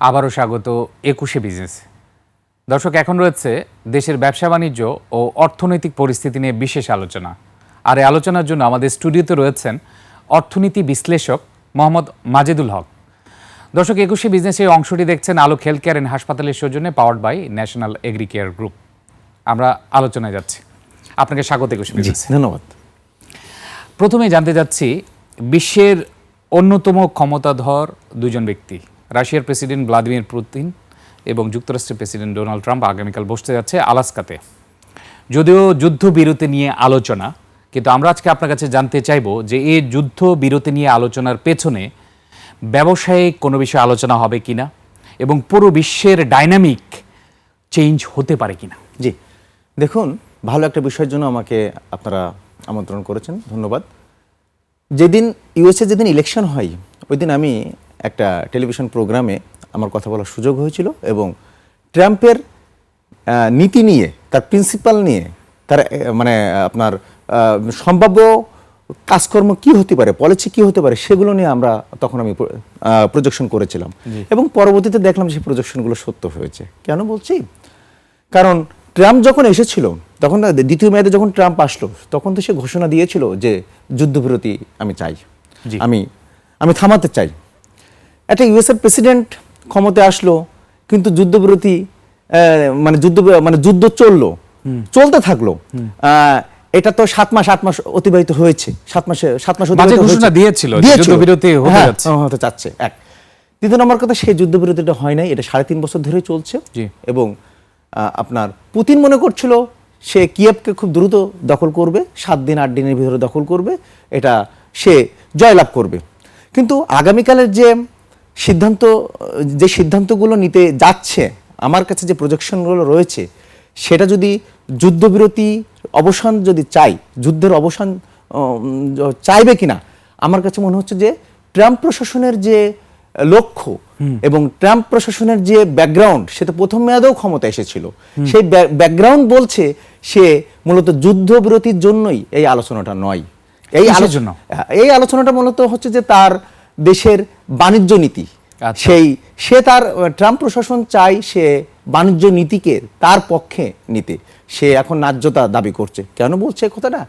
আবারও স্বাগত একুশে বিজনেস। দর্শক এখন রয়েছে দেশের ব্যবসা বাণিজ্য ও অর্থনৈতিক পরিস্থিতি নিয়ে বিশেষ আলোচনা। আর এই আলোচনার জন্য আমাদের স্টুডিওতে রয়েছেন অর্থনীতি বিশ্লেষক মোহাম্মদ মাজেদুল হক। দর্শক একুশে বিজনেসে এই অংশটি দেখছেন আলোক হেলথ কেয়ার অ্যান্ড হাসপাতালের সৌজন্যে powered by national agri care group. আমরা আলোচনায় যাচ্ছি। আপনাকে স্বাগত একুশে বিজনেস। ধন্যবাদ। প্রথমে জানতে যাচ্ছি বিশ্বের অন্যতম ক্ষমতাধর দুজন ব্যক্তি। রাশিয়ার প্রেসিডেন্ট ভ্লাদিমির পুতিন এবং যুক্তরাষ্ট্রের প্রেসিডেন্ট ডোনাল্ড ট্রাম্প আগামীকাল বসতে যাচ্ছে আলাস্কাতে। যদিও যুদ্ধবিরতি নিয়ে আলোচনা, কিন্তু আমরা আজকে আপনার কাছে জানতে চাইব যে এই যুদ্ধ বিরতি নিয়ে আলোচনার পেছনে ব্যবসায়িক কোনো বিষয়ে আলোচনা হবে কিনা এবং পুরো বিশ্বের ডাইনামিক চেঞ্জ হতে পারে কি না জি, দেখুন, ভালো একটা বিষয়ের জন্য আমাকে আপনারা আমন্ত্রণ করেছেন, ধন্যবাদ। যেদিন ইউএসএ যেদিন ইলেকশন হয় ওই দিন আমি একটা টেলিভিশন প্রোগ্রামে আমার কথা বলার সুযোগ হয়েছিল এবং ট্রাম্পের নীতি নিয়ে তার প্রিন্সিপাল নিয়ে তার মানে আপনার সম্ভাব্য কাজকর্ম কি হতে পারে পলিসি কি হতে পারে সেগুলো নিয়ে আমরা তখন আমি প্রজেকশন করেছিলাম। এবং পরবর্তীতে দেখলাম সেই প্রজেকশনগুলো সত্য হয়েছে। কেন বলছি? কারণ ট্রাম্প যখন এসেছিল তখন দ্বিতীয় মেয়াদে যখন ট্রাম্প আসলো তখন তো সে ঘোষণা দিয়েছিল যে যুদ্ধবিরতি আমি চাই। আমি আমি থামাতে চাই। একটা ইউএসএর প্রেসিডেন্ট ক্ষমতায় আসলো কিন্তু যুদ্ধবিরতি মানে যুদ্ধ মানে যুদ্ধ চলল চলতে থাকল। এটা তো সাত মাস আট মাস অতিবাহিত হয়েছে। সাত মাসে সাত মাস ঘোষণা দিয়েছিল যুদ্ধবিরতি হতে হ্যাঁ, চাচ্ছে এক। দ্বিতীয় নম্বর কথা সেই যুদ্ধবিরতিটা হয় নাই এটা সাড়ে তিন বছর ধরে চলছে। এবং আপনার পুতিন মনে করছিল সে কিয়েভকে খুব দ্রুত দখল করবে সাত দিন আট দিনের ভিতরে দখল করবে এটা সে জয়লাভ করবে। কিন্তু আগামীকালের যে সিদ্ধান্ত যে সিদ্ধান্তগুলো নিতে যাচ্ছে আমার কাছে যে প্রজেকশনগুলো রয়েছে সেটা যদি যুদ্ধবিরতি অবসান যদি চাই যুদ্ধের অবসান চাইবে কিনা আমার কাছে মনে হচ্ছে যে ট্রাম্প প্রশাসনের যে লক্ষ্য এবং ট্রাম্প প্রশাসনের যে ব্যাকগ্রাউন্ড সেটা প্রথম মেয়াদেও ক্ষমতা এসেছিল। সেই ব্যাকগ্রাউন্ড বলছে সে মূলত যুদ্ধবিরতির জন্যই এই আলোচনাটা নয়। এই আলোচনা এই আলোচনাটা মূলত হচ্ছে যে তার দেশের বাণিজ্য নীতি। আচ্ছা। সেই সে তার ট্রাম্প প্রশাসন চাই সে বাণিজ্য নীতিকে তার পক্ষে নিতে। সে এখন ন্যায্যতা দাবি করছে। কেন বলছে কথাটা?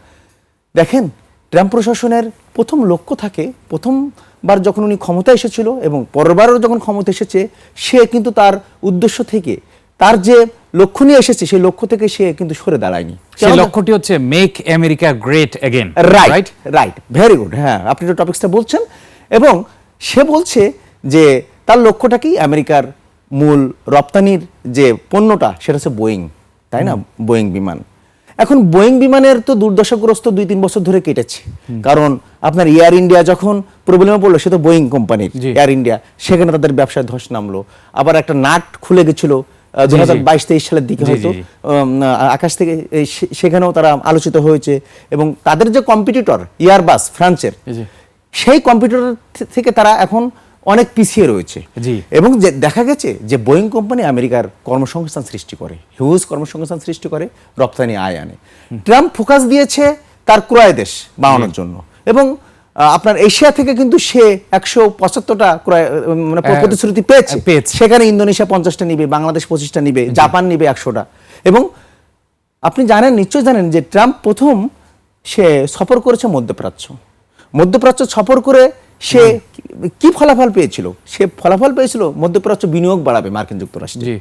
দেখেন ট্রাম্প প্রশাসনের প্রথম লক্ষ্য থাকে প্রথমবার যখন উনি ক্ষমতা এসেছিল এবং পরেরবারও যখন ক্ষমতা এসেছে সে কিন্তু তার উদ্দেশ্য থেকে তার যে লক্ষ্য নিয়ে এসেছে সেই লক্ষ্য থেকে সে কিন্তু সরে দাঁড়ায়নি। সেই লক্ষ্যটি হচ্ছে make America great again right right very good হ্যাঁ। আপনি যে টপিক্সটা বলছেন এবং সে বলছে যে তার লক্ষ্যটা কি? আমেরিকার মূল রপ্তানির যে পণ্যটা সেটা হচ্ছে বোয়িং তাই না? বোয়িং বিমান। এখন বোয়িং বিমানের তো দুর্দশাগ্রস্ত দুই তিন বছর ধরে কেটেছে। কারণ আপনার এয়ার ইন্ডিয়া যখন প্রবলেমে পড়ল সে তো বোয়িং কোম্পানির এয়ার ইন্ডিয়া সেখানে তাদের ব্যবসায় ধস নামলো। আবার একটা নাট খুলে গেছিল দু হাজার বাইশ তেইশ সালের দিকে হয়তো আকাশ থেকে সেখানেও তারা আলোচিত হয়েছে। এবং তাদের যে কম্পিটিটর ইয়ারবাস ফ্রান্সের। সেই কম্পিউটার থেকে তারা এখন অনেক পিছিয়ে রয়েছে। জি। এবং যে দেখা গেছে যে বোয়িং কোম্পানি আমেরিকার কর্মসংস্থান সৃষ্টি করে হিউজ কর্মসংস্থান সৃষ্টি করে রপ্তানি আয় আনে। ট্রাম্প ফোকাস দিয়েছে তার ক্রয় দেশ বাড়ানোর জন্য। এবং আপনার এশিয়া থেকে কিন্তু সে একশো পঁচাত্তরটা ক্রয় মানে প্রতিশ্রুতি পেয়েছে। পেয়েছে। সেখানে ইন্দোনেশিয়া পঞ্চাশটা নিবে বাংলাদেশ পঁচিশটা নিবে জাপান নিবে একশোটা। এবং আপনি জানেন নিশ্চয় জানেন যে ট্রাম্প প্রথম সে সফর করেছে মধ্যপ্রাচ্য। মধ্যপ্রাচ্য সফর করে সে কি- ফলাফল পেয়েছিল? সে ফলাফল পেয়েছিল মধ্যপ্রাচ্য বিনিয়োগ বাড়াবে মার্কিন যুক্তরাষ্ট্রে।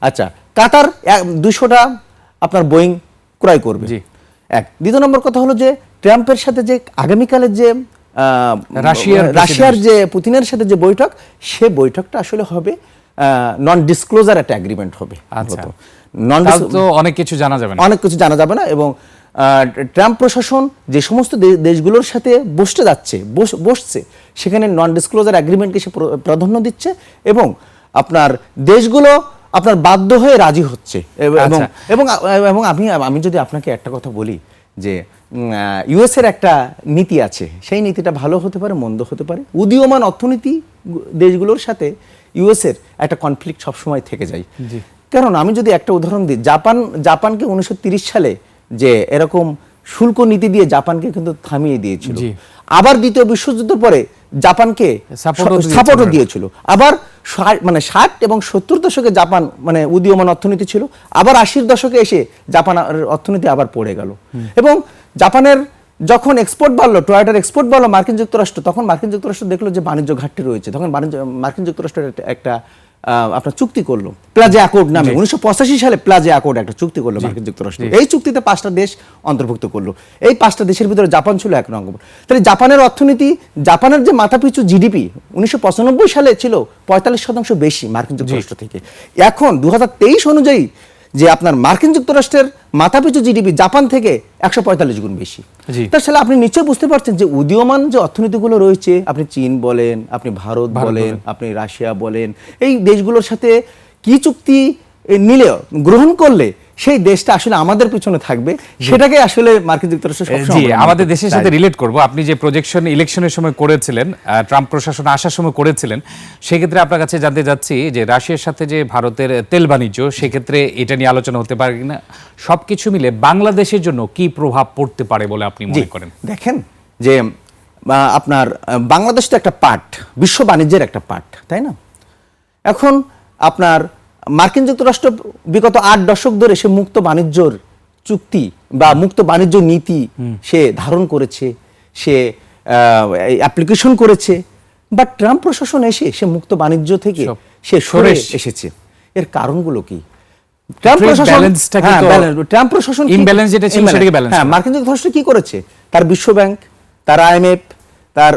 আচ্ছা কাতার দুশোটা আপনার বোয়িং ক্রয় করবে। এক। দ্বিতীয় নম্বর কথা হলো যে ট্রাম্পের সাথে যে আগামীকালের যে রাশিয়ার রাশিয়ার যে পুতিনের সাথে যে বৈঠক সে বৈঠকটা আসলে হবে নন ডিসক্লোজার একটা এগ্রিমেন্ট হবে আচ্ছা। নন তো অনেক কিছু জানা যাবে না। অনেক কিছু জানা যাবে না এবং ট্রাম্প প্রশাসন যে সমস্ত দেশগুলোর সাথে বসতে যাচ্ছে বস- বসছে সেখানে নন ডিসক্লোজার অ্যাগ্রিমেন্টকে সে প্রাধান্য দিচ্ছে এবং আপনার দেশগুলো আপনার বাধ্য হয়ে রাজি হচ্ছে। এবং আচ্ছা। এবং এবং আমি আমি যদি আপনাকে একটা কথা বলি যে ইউএস এর একটা নীতি আছে সেই নীতিটা ভালো হতে পারে মন্দ হতে পারে। উদীয়মান অর্থনীতি দেশগুলোর সাথে ইউএস এর একটা কনফ্লিক্ট সবসময় থেকে যায়। কারণ আমি যদি একটা উদাহরণ দিই জাপান জাপানকে উনিশশো সালে যে এরকম শুল্ক নীতি দিয়ে জাপানকে কিন্তু থামিয়ে দিয়েছিল। আবার দ্বিতীয় বিশ্বযুদ্ধের পরে জাপানকে। সাপোর্টও দিয়েছিল। আবার মানে ষাট এবং সত্তর দশকে জাপান মানে উদীয়মান অর্থনীতি ছিল। আবার আশির দশকে এসে জাপান অর্থনীতি আবার পড়ে গেল। এবং জাপানের যখন এক্সপোর্ট বাড়লো টয়েটার এক্সপোর্ট বাড়লো মার্কিন যুক্তরাষ্ট্র তখন মার্কিন যুক্তরাষ্ট্র দেখল যে বাণিজ্য ঘাটতি রয়েছে। তখন বাণিজ্য মার্কিন যুক্তরাষ্ট্রের একটা- আপনার চুক্তি করল। প্লাজে অ্যাকর্ড নামে। উনিশশো সালে প্লাজে অ্যাকর্ড একটা চুক্তি করল মার্কিন যুক্তরাষ্ট্র। এই চুক্তিতে পাঁচটা দেশ অন্তর্ভুক্ত করল। এই পাঁচটা দেশের ভিতরে জাপান ছিল এক নম্বর তাহলে জাপানের অর্থনীতি জাপানের যে মাথাপিছু জিডিপি উনিশশো পঁচানব্বই সালে ছিল পঁয়তাল্লিশ শতাংশ বেশি মার্কিন যুক্তরাষ্ট্র থেকে। এখন দু হাজার তেইশ অনুযায়ী যে আপনার মার্কিন যুক্তরাষ্ট্রের মাথাপিছু জিডিপি জাপান থেকে একশো পঁয়তাল্লিশ গুণ বেশি। তার সাথে আপনি নিশ্চয়ই বুঝতে পারছেন যে উদীয়মান যে অর্থনীতিগুলো রয়েছে আপনি চীন বলেন আপনি ভারত বলেন আপনি রাশিয়া বলেন এই দেশগুলোর সাথে কি চুক্তি নিলেও নিলে গ্রহণ করলে সেই দেশটা আসলে আমাদের পিছনে থাকবে সেটাকে আসলে মার্কিন যুক্তরাষ্ট্র জি আমাদের দেশের সাথে রিলেট করব। আপনি যে প্রজেকশন ইলেকশনের সময় করেছিলেন আহ, ট্রাম্প প্রশাসন আসার সময় করেছিলেন সেক্ষেত্রে আপনার কাছে জানতে যাচ্ছি যে রাশিয়ার সাথে যে ভারতের তেল বাণিজ্য সেক্ষেত্রে এটা নিয়ে আলোচনা হতে পারে কিনা? সবকিছু মিলে বাংলাদেশের জন্য কি প্রভাব পড়তে পারে বলে আপনি মনে করেন? দেখেন যে আপনার বাংলাদেশ তো একটা পার্ট বিশ্ব বাণিজ্যের একটা পার্ট তাই না? এখন আপনার মার্কিন যুক্তরাষ্ট্র বিগত আট দশক ধরে সে মুক্ত বাণিজ্যর চুক্তি বা মুক্ত বাণিজ্য নীতি সে ধারণ করেছে সে অ্যাপ্লিকেশন করেছে। বা ট্রাম্প প্রশাসন এসে সে মুক্ত বাণিজ্য থেকে সে সরে এসেছে। এর কারণগুলো কি? ট্রাম্প প্রশাসন হ্যাঁ, তো- balance- ট্রাম্প প্রশাসন কি- যেটা ছিল সেটাকে balance হ্যাঁ মার্কিন যুক্তরাষ্ট্র কি করেছে? তার বিশ্ব ব্যাংক তার আইএমএফ তার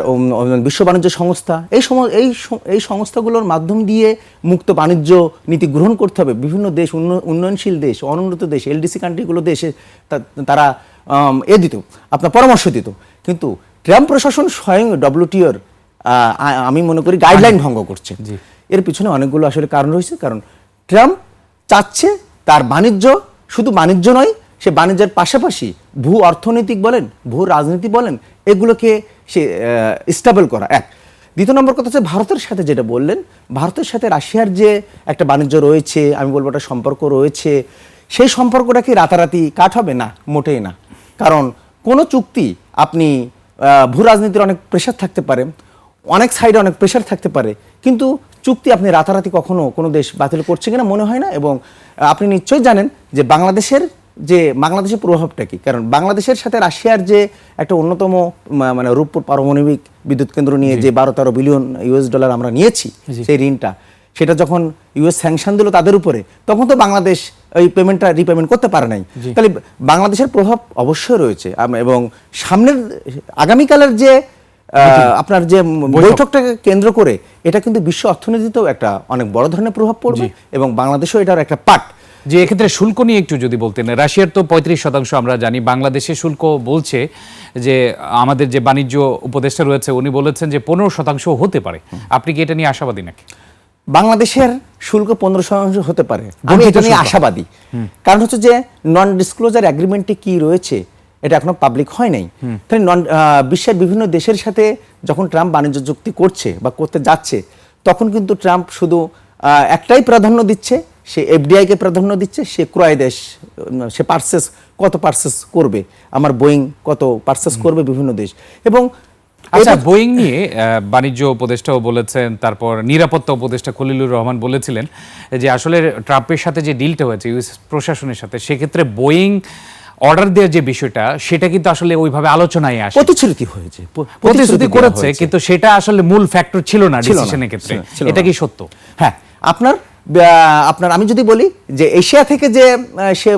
বিশ্ব বাণিজ্য সংস্থা এই সম এই এই সংস্থাগুলোর মাধ্যম দিয়ে মুক্ত বাণিজ্য নীতি গ্রহণ করতে হবে। বিভিন্ন দেশ উন্ন- উন্নয়নশীল দেশ অনুন্নত দেশ এলডিসি কান্ট্রিগুলো দেশে তারা এ দিত আপনার পরামর্শ দিত। কিন্তু ট্রাম্প প্রশাসন স্বয়ং ডব্লিউটিওর আমি মনে করি গাইডলাইন ভঙ্গ করছে। এর পিছনে অনেকগুলো আসলে কারণ রয়েছে কারণ ট্রাম্প চাচ্ছে তার বাণিজ্য শুধু বাণিজ্য নয় সে বাণিজ্যের পাশাপাশি ভূ অর্থনৈতিক বলেন ভূ রাজনীতি বলেন এগুলোকে সে স্টেবল করা, এক। দ্বিতীয় নম্বর কথা হচ্ছে ভারতের সাথে যেটা বললেন, ভারতের সাথে রাশিয়ার যে একটা বাণিজ্য রয়েছে, আমি বলব একটা সম্পর্ক রয়েছে, সেই সম্পর্কটা কি রাতারাতি কাট হবে না? মোটেই না। কারণ কোনো চুক্তি আপনি ভূ রাজনীতির অনেক প্রেশার থাকতে পারে, অনেক সাইডে অনেক প্রেশার থাকতে পারে, কিন্তু চুক্তি আপনি রাতারাতি কখনো কোনো দেশ বাতিল করছে কিনা মনে হয় না এবং আপনি নিশ্চয়ই জানেন যে বাংলাদেশের যে বাংলাদেশের প্রভাবটা কি? কারণ বাংলাদেশের সাথে রাশিয়ার যে একটা অন্যতম মানে রূপপুর পারমাণবিক বিদ্যুৎ কেন্দ্র নিয়ে যে বারো তেরো বিলিয়ন ইউএস ডলার আমরা নিয়েছি সেই ঋণটা সেটা যখন ইউএস স্যাংশন দিল তাদের উপরে তখন তো বাংলাদেশ ওই পেমেন্টটা রিপেমেন্ট করতে পারে নাই। তাহলে বাংলাদেশের প্রভাব অবশ্যই রয়েছে। এবং সামনের আগামীকালের যে আপনার যে বৈঠকটাকে কেন্দ্র করে এটা কিন্তু বিশ্ব অর্থনীতিতেও একটা অনেক বড় ধরনের প্রভাব পড়বে এবং বাংলাদেশও এটার একটা পার্ট যে এক্ষেত্রে শুল্ক নিয়ে একটু যদি বলতেন রাশিয়ার তো পঁয়ত্রিশ শতাংশ আমরা জানি বাংলাদেশের শুল্ক বলছে যে আমাদের যে বাণিজ্য উপদেষ্টা রয়েছে উনি বলেছেন যে পনেরো শতাংশ হতে পারে। আপনি কি এটা নিয়ে আশাবাদী নাকি? বাংলাদেশের শুল্ক পনেরো শতাংশ হতে পারে। আমি এটা নিয়ে আশাবাদী। কারণ হচ্ছে যে নন ডিসক্লোজার অ্যাগ্রিমেন্টে কি রয়েছে এটা এখনও পাবলিক হয় নাই। তাই নন বিশ্বের বিভিন্ন দেশের সাথে যখন ট্রাম্প বাণিজ্য চুক্তি করছে বা করতে যাচ্ছে তখন কিন্তু ট্রাম্প শুধু একটাই প্রাধান্য দিচ্ছে সে এফডিআই কে প্রাধান্য দিচ্ছে সে ক্রয় দেশ সে পার্সেস কত পার্সেস করবে? আমার বোয়িং কত পার্সেস করবে বিভিন্ন দেশ? এবং আচ্ছা বোয়িং নিয়ে বাণিজ্য উপদেষ্টাও বলেছেন তারপর নিরাপত্তা উপদেষ্টা খলিলুর রহমান বলেছিলেন যে আসলে ট্রাম্পের সাথে যে ডিলটা হয়েছে ইউএস প্রশাসনের সাথে সেক্ষেত্রে বোয়িং অর্ডার দেওয়ার যে বিষয়টা সেটা কিন্তু আসলে ওইভাবে আলোচনায় আসে প্রতিশ্রুতি হয়েছে প্রতিশ্রুতি করেছে কিন্তু সেটা আসলে মূল ফ্যাক্টর ছিল না ডিসিশনের ক্ষেত্রে। এটা কি সত্য? হ্যাঁ আপনার আপনার, আমি যদি বলি যে এশিয়া থেকে যে সে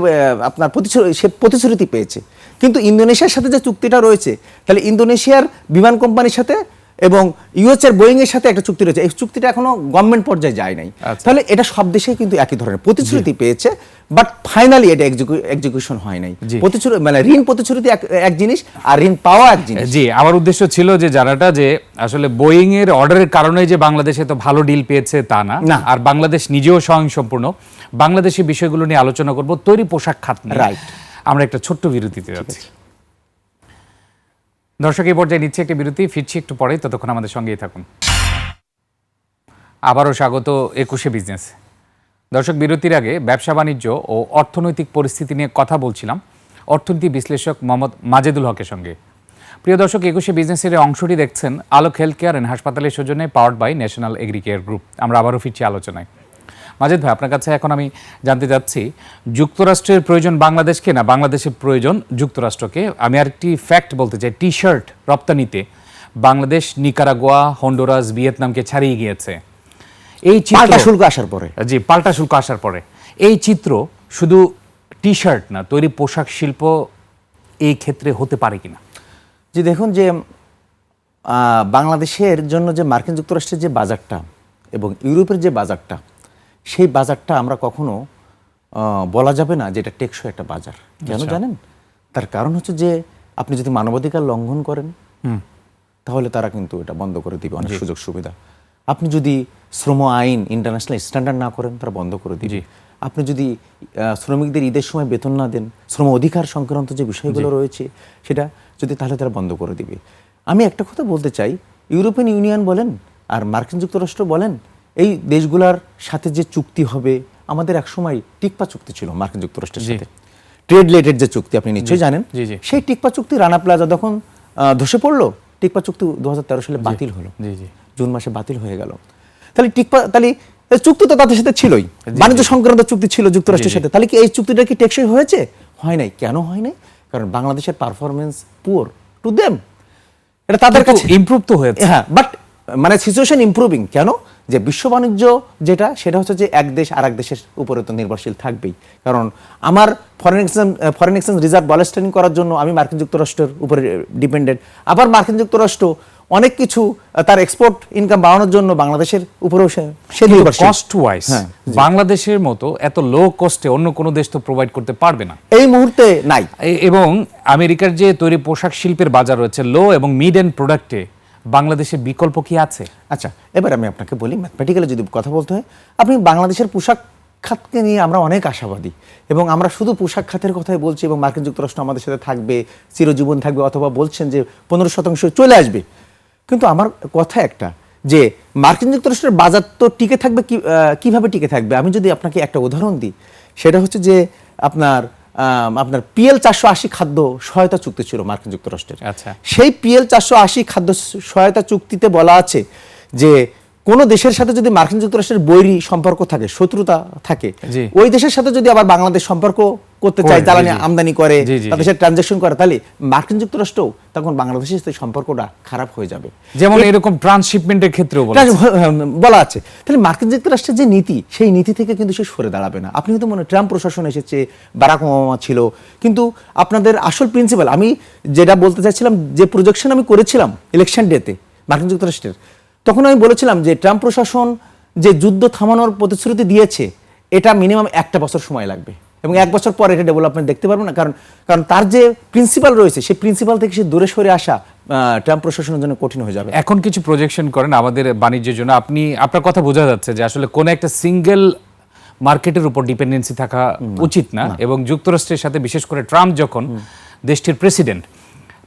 আপনার প্রতিশ্রুতি সে প্রতিশ্রুতি পেয়েছে। কিন্তু ইন্দোনেশিয়ার সাথে যে চুক্তিটা রয়েছে, তাহলে ইন্দোনেশিয়ার বিমান কোম্পানির সাথে এবং ইউএস এর বোয়িং এর সাথে একটা চুক্তি রয়েছে। এই চুক্তিটা এখনও গভর্নমেন্ট পর্যায়ে যায় নাই। আচ্ছা। তাহলে এটা সব দেশেই কিন্তু একই ধরনের প্রতিশ্রুতি পেয়েছে বাট ফাইনালি এটা এক্সিকিউশন হয় নাই। প্রতিশ্রুতি মানে ঋণ প্রতিশ্রুতি এক- জিনিস আর ঋণ পাওয়া এক জিনিস। জি আমার উদ্দেশ্য ছিল যে জানাটা যে আসলে বোয়িং এর অর্ডারের কারণে যে বাংলাদেশে তো ভালো ডিল পেয়েছে তা না। আর বাংলাদেশ নিজেও স্বয়ংসম্পূর্ণ। বাংলাদেশের বিষয়গুলো নিয়ে আলোচনা করব তৈরি পোশাক খাত নিয়ে। Right. আমরা একটা ছোট্ট বিরতিতে যাচ্ছি। দর্শক, এই পর্যায়ে নিচ্ছে একটা বিরতি, ফিরছি একটু পরে ততক্ষণ আমাদের সঙ্গেই থাকুন। আবারও স্বাগত একুশে বিজনেস। দর্শক, বিরতির আগে ব্যবসা, বাণিজ্য ও অর্থনৈতিক পরিস্থিতি নিয়ে কথা বলছিলাম অর্থনীতি বিশ্লেষক মোহাম্মদ মাজেদুল হকের সঙ্গে। প্রিয় দর্শক, একুশে বিজনেসের অংশটি দেখছেন আলোক হেলথ কেয়ার অ্যান্ড হাসপাতালের সৌজন্যে powered by national agri care group. আমরা আবারও ফিরছি আলোচনায়। মাজেদ ভাই আপনার কাছে এখন আমি জানতে চাচ্ছি যুক্তরাষ্ট্রের প্রয়োজন বাংলাদেশকে না বাংলাদেশের প্রয়োজন যুক্তরাষ্ট্রকে? আমি আরেকটি ফ্যাক্ট বলতে চাই টি শার্ট রপ্তানিতে বাংলাদেশ নিকারাগোয়া হন্ডুরাস ভিয়েতনামকে ছাড়িয়ে গিয়েছে। এই পাল্টা শুল্ক আসার পরে। জি পাল্টা শুল্ক আসার পরে। এই চিত্র শুধু টি শার্ট না তৈরি পোশাক শিল্প এই ক্ষেত্রে হতে পারে কিনা? যে দেখুন যে বাংলাদেশের জন্য যে মার্কিন যুক্তরাষ্ট্রের যে বাজারটা এবং ইউরোপের যে বাজারটা সেই বাজারটা আমরা কখনো বলা যাবে না যে এটা টেকসই একটা বাজার। কেন জানেন? তার কারণ হচ্ছে যে আপনি যদি মানবাধিকার লঙ্ঘন করেন তাহলে তারা কিন্তু এটা বন্ধ করে দিবে অনেক সুযোগ সুবিধা। আপনি যদি শ্রম আইন ইন্টারন্যাশনাল স্ট্যান্ডার্ড না করেন তারা বন্ধ করে দিবে। আপনি যদি শ্রমিকদের ঈদের সময় বেতন না দেন শ্রম অধিকার সংক্রান্ত যে বিষয়গুলো রয়েছে সেটা যদি তাহলে তারা বন্ধ করে দিবে। আমি একটা কথা বলতে চাই ইউরোপিয়ান ইউনিয়ন বলেন আর মার্কিন যুক্তরাষ্ট্র বলেন এই দেশগুলার সাথে যে চুক্তি হবে আমাদের একসময় টিকপা চুক্তি ছিল মার্কিন যুক্তরাষ্ট্রের সাথে। ট্রেড রিলেটেড যে চুক্তি আপনি নিশ্চয়ই জানেন। সেই টিকপা চুক্তি রানা প্লাজা যখন ধসে পড়ল টিকপা চুক্তি দু সালে বাতিল হলো। জুন মাসে বাতিল হয়ে গেল। তাহলে টিকপা তাহলে চুক্তি তো তাদের সাথে ছিলই। বাণিজ্য সংক্রান্ত চুক্তি ছিল যুক্তরাষ্ট্রের সাথে। তাহলে কি এই চুক্তিটা কি টেকসই হয়েছে? হয় নাই। কেন হয় নাই? কারণ বাংলাদেশের পারফরমেন্স পুয়ার টু দেম এটা তাদের কাছে ইমপ্রুভ তো হয়েছে। হ্যাঁ বাট মানে সিচুয়েশন ইমপ্রুভিং কেন? যে বিশ্ব বাণিজ্য যেটা সেটা হচ্ছে যে এক দেশ আর এক দেশের উপরে তো নির্ভরশীল থাকবেই। কারণ আমার foreign exchange foreign exchange reserve balancing করার জন্য আমি মার্কিন যুক্তরাষ্ট্রের উপরে ডিপেন্ডেন্ট আবার মার্কিন যুক্তরাষ্ট্র অনেক কিছু তার এক্সপোর্ট ইনকাম বাড়ানোর জন্য বাংলাদেশের উপরেও সে নির্ভরশীল। কস্ট ওয়াইজ হ্যাঁ, বাংলাদেশের মতো এত লো কস্টে অন্য কোনো দেশ তো প্রোভাইড করতে পারবে না। এই মুহূর্তে নাই। এবং আমেরিকার যে তৈরি পোশাক শিল্পের বাজার রয়েছে লো এবং মিড এন্ড প্রোডাক্টে বাংলাদেশের বিকল্প কি আছে? আচ্ছা এবার আমি আপনাকে বলি ম্যাথমেটিক্যালি যদি কথা বলতে হয়, আপনি বাংলাদেশের পোশাক খাতকে নিয়ে আমরা অনেক আশাবাদী এবং আমরা শুধু পোশাক খাতের কথাই বলছি এবং মার্কিন যুক্তরাষ্ট্র আমাদের সাথে থাকবে, চিরজীবন থাকবে অথবা বলছেন যে পনেরো শতাংশ চলে আসবে। কিন্তু আমার কথা একটা, যে মার্কিন যুক্তরাষ্ট্রের বাজার তো টিকে থাকবে কীভাবে টিকে থাকবে? আমি যদি আপনাকে একটা উদাহরণ দিই, সেটা হচ্ছে যে আপনার আপনার পিএল চারশো আশি খাদ্য সহায়তা চুক্তি ছিল মার্কিন যুক্তরাষ্ট্রের আচ্ছা। সেই পিএল চারশো আশি খাদ্য সহায়তা চুক্তিতে বলা আছে যে কোন দেশের সাথে যদি মার্কিন যুক্তরাষ্ট্রের বৈরী সম্পর্ক থাকে শত্রুতা থাকে ওই দেশের সাথে যদি আবার বাংলাদেশ সম্পর্ক করতে করে, চায় জ্বালানি আমদানি করে তাদের সাথে ট্রানজেকশন করে তাহলে মার্কিন যুক্তরাষ্ট্রও তখন বাংলাদেশের সাথে সম্পর্কটা খারাপ হয়ে যাবে। যেমন এরকম ট্রান্সশিপমেন্টের ক্ষেত্রেও বলা আছে। তাহলে মার্কিন যুক্তরাষ্ট্রের যে নীতি সেই নীতি থেকে কিন্তু সে সরে দাঁড়াবে না। আপনি কিন্তু মনে হয় ট্রাম্প প্রশাসন এসেছে বারাক ওবামা ছিল কিন্তু আপনাদের আসল প্রিন্সিপাল আমি যেটা বলতে চাইছিলাম যে প্রজেকশন আমি করেছিলাম ইলেকশন ডেতে মার্কিন যুক্তরাষ্ট্রের তখন আমি বলেছিলাম যে ট্রাম্প প্রশাসন যে যুদ্ধ থামানোর প্রতিশ্রুতি দিয়েছে এটা মিনিমাম একটা বছর সময় লাগবে। এবং এক বছর পর এটা ডেভেলপমেন্ট দেখতে পারব না কারণ কারণ তার যে প্রিন্সিপাল রয়েছে সেই প্রিন্সিপাল থেকে সে দূরে সরে আসা ট্রাম্প প্রশাসনের জন্য কঠিন হয়ে যাবে। এখন কিছু প্রজেকশন করেন আমাদের বাণিজ্যের জন্য। আপনি আপনার কথা বোঝা যাচ্ছে যে আসলে কোন একটা সিঙ্গেল মার্কেটের উপর ডিপেন্ডেন্সি থাকা উচিত না এবং যুক্তরাষ্ট্রের সাথে বিশেষ করে ট্রাম্প যখন দেশটির প্রেসিডেন্ট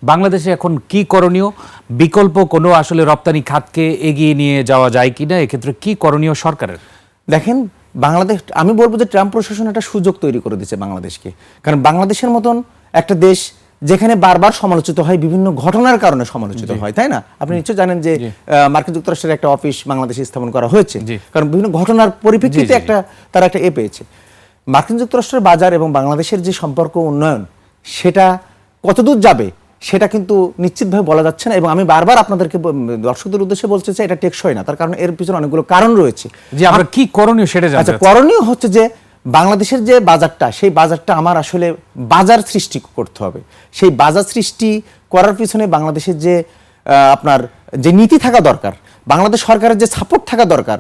বাংলাদেশে এখন কি করণীয়? বিকল্প কোনো আসলে রপ্তানি খাতকে এগিয়ে নিয়ে যাওয়া যায় কি না এক্ষেত্রে কি করণীয় সরকারের? দেখেন বাংলাদেশ আমি বলব যে ট্রাম্প প্রশাসন একটা সুযোগ তৈরি করে দিচ্ছে বাংলাদেশকে। কারণ বাংলাদেশের মতন একটা দেশ যেখানে বারবার সমালোচিত হয় বিভিন্ন ঘটনার কারণে সমালোচিত হয় তাই না? আপনি নিশ্চয় জানেন যে মার্কিন যুক্তরাষ্ট্রের একটা অফিস বাংলাদেশে স্থাপন করা হয়েছে। কারণ বিভিন্ন ঘটনার পরিপ্রেক্ষিতে। একটা তারা একটা এ পেয়েছে। মার্কিন যুক্তরাষ্ট্রের বাজার এবং বাংলাদেশের যে সম্পর্ক উন্নয়ন সেটা কতদূর যাবে? সেটা কিন্তু নিশ্চিতভাবে বলা যাচ্ছে না এবং আমি বারবার আপনাদেরকে দর্শকদের উদ্দেশ্যে বলতে চাই এটা টেকসই না। তার কারণ এর পিছনে অনেকগুলো কারণ রয়েছে। যে আমরা কি করণীয় সেটা আচ্ছা করণীয় হচ্ছে যে বাংলাদেশের যে বাজারটা সেই বাজারটা আমার আসলে বাজার সৃষ্টি করতে হবে। সেই বাজার সৃষ্টি করার পিছনে বাংলাদেশের যে আপনার যে নীতি থাকা দরকার বাংলাদেশ সরকারের যে সাপোর্ট থাকা দরকার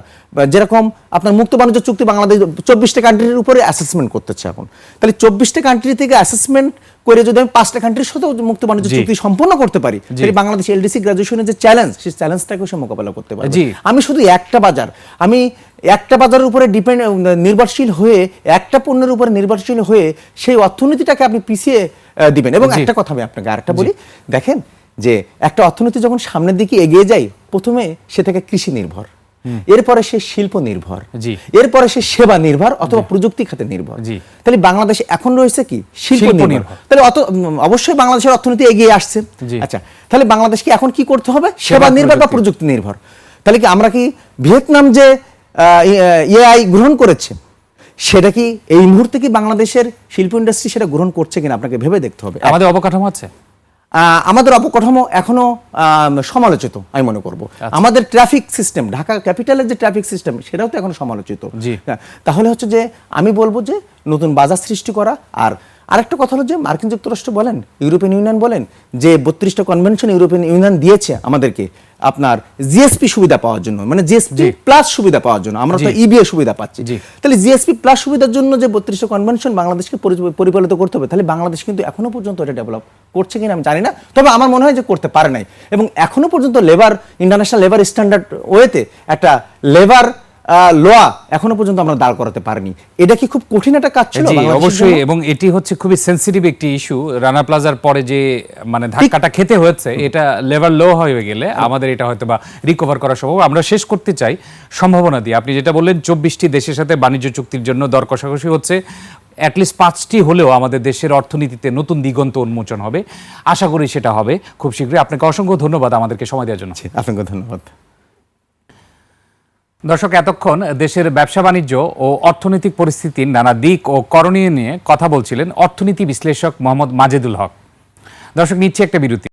যেরকম আপনার মুক্ত বাণিজ্য চুক্তি বাংলাদেশ চব্বিশটা কান্ট্রির উপরে অ্যাসেসমেন্ট করতেছে এখন। তাহলে চব্বিশটা কান্ট্রি থেকে অ্যাসেসমেন্ট করে যদি আমি পাঁচটা কান্ট্রির সাথেও মুক্ত বাণিজ্য চুক্তি সম্পন্ন করতে পারি তাহলে বাংলাদেশ এলডিসি গ্রাজুয়েশনের যে চ্যালেঞ্জ সেই চ্যালেঞ্জটাকেও সে মোকাবেলা করতে পারবে। জি। আমি শুধু একটা বাজার আমি একটা বাজারের উপরে ডিপেন্ড নির্ভরশীল হয়ে একটা পণ্যের উপরে নির্ভরশীল হয়ে সেই অর্থনীতিটাকে আপনি পিছিয়ে দিবেন। এবং একটা কথা আমি আপনাকে আরেকটা বলি দেখেন যে একটা অর্থনীতি যখন সামনের দিকে এগিয়ে যায় প্রথমে সে থেকে কৃষি নির্ভর। এরপরে সে শিল্প নির্ভর। এরপরে সে সেবা নির্ভর অথবা প্রযুক্তি খাতে নির্ভর। তাহলে বাংলাদেশ এখন রয়েছে কি? শিল্প নির্ভর। তাহলে অত অবশ্যই বাংলাদেশের অর্থনীতি এগিয়ে আসছে। আচ্ছা তাহলে বাংলাদেশকে এখন কি করতে হবে? সেবা নির্ভর বা প্রযুক্তি। নির্ভর। তাহলে কি আমরা কি ভিয়েতনাম যে এআই গ্রহণ করেছে সেটা কি এই মুহূর্তে কি বাংলাদেশের শিল্প ইন্ডাস্ট্রি সেটা গ্রহণ করছে কিনা আপনাকে ভেবে দেখতে হবে? আমাদের অবকাঠামো আছে। আমাদের অবকাঠামো এখনও সমালোচিত আমি মনে করব। আচ্ছা। আমাদের ট্রাফিক সিস্টেম ঢাকা ক্যাপিটালের যে ট্রাফিক সিস্টেম সেটাও তো এখন সমালোচিত। হ্যাঁ, তাহলে হচ্ছে যে আমি বলব যে নতুন বাজার সৃষ্টি করা আর আরেকটা কথা হলো যে মার্কিন যুক্তরাষ্ট্র বলেন ইউরোপিয়ান ইউনিয়ন বলেন যে বত্রিশটা কনভেনশন ইউরোপিয়ান ইউনিয়ন দিয়েছে আমাদেরকে আপনার জিএসপি সুবিধা পাওয়ার জন্য মানে জিএসপি প্লাস সুবিধা পাওয়ার জন্য। আমরা তো ইবিএ সুবিধা পাচ্ছি। তাহলে জিএসপি প্লাস সুবিধার জন্য যে বত্রিশটা কনভেনশন বাংলাদেশকে পরি- পরিচালিত করতে হবে তাহলে বাংলাদেশ কিন্তু এখনও পর্যন্ত এটা ডেভেলপ করছে কিনা আমি জানি না। তবে আমার মনে হয় যে করতে পারে নাই। এবং এখনও পর্যন্ত লেবার ইন্টারন্যাশনাল লেবার স্ট্যান্ডার্ড ওয়েতে একটা লেবার লোয়া এখনও পর্যন্ত আমরা দাঁড় করাতে পারিনি। এটা কি খুব কঠিন একটা কাজ ছিল অবশ্যই এবং এটি হচ্ছে খুবই সেনসিটিভ একটি ইস্যু রানা প্লাজার পরে যে মানে ধাক্কাটা খেতে হয়েছে এটা লেভেল লো হয়ে গেলে আমাদের এটা হয়তো বা রিকভার করা সম্ভব। আমরা শেষ করতে চাই সম্ভাবনা দিয়ে। আপনি যেটা বললেন চব্বিশটি দেশের সাথে বাণিজ্য চুক্তির জন্য দর কষাকষি হচ্ছে। অ্যাটলিস্ট পাঁচটি হলেও আমাদের দেশের অর্থনীতিতে নতুন দিগন্ত উন্মোচন হবে। আশা করি সেটা হবে। খুব শীঘ্রই। আপনাকে অসংখ্য ধন্যবাদ আমাদেরকে সময় দেওয়ার জন্য। আপনাকে ধন্যবাদ। দর্শক, এতক্ষণ দেশের ব্যবসা বাণিজ্য ও অর্থনৈতিক পরিস্থিতির নানা দিক ও করণীয় নিয়ে কথা বলছিলেন অর্থনীতি বিশ্লেষক মোহাম্মদ মাজেদুল হক। দর্শক, নিচ্ছে একটা বিরতি।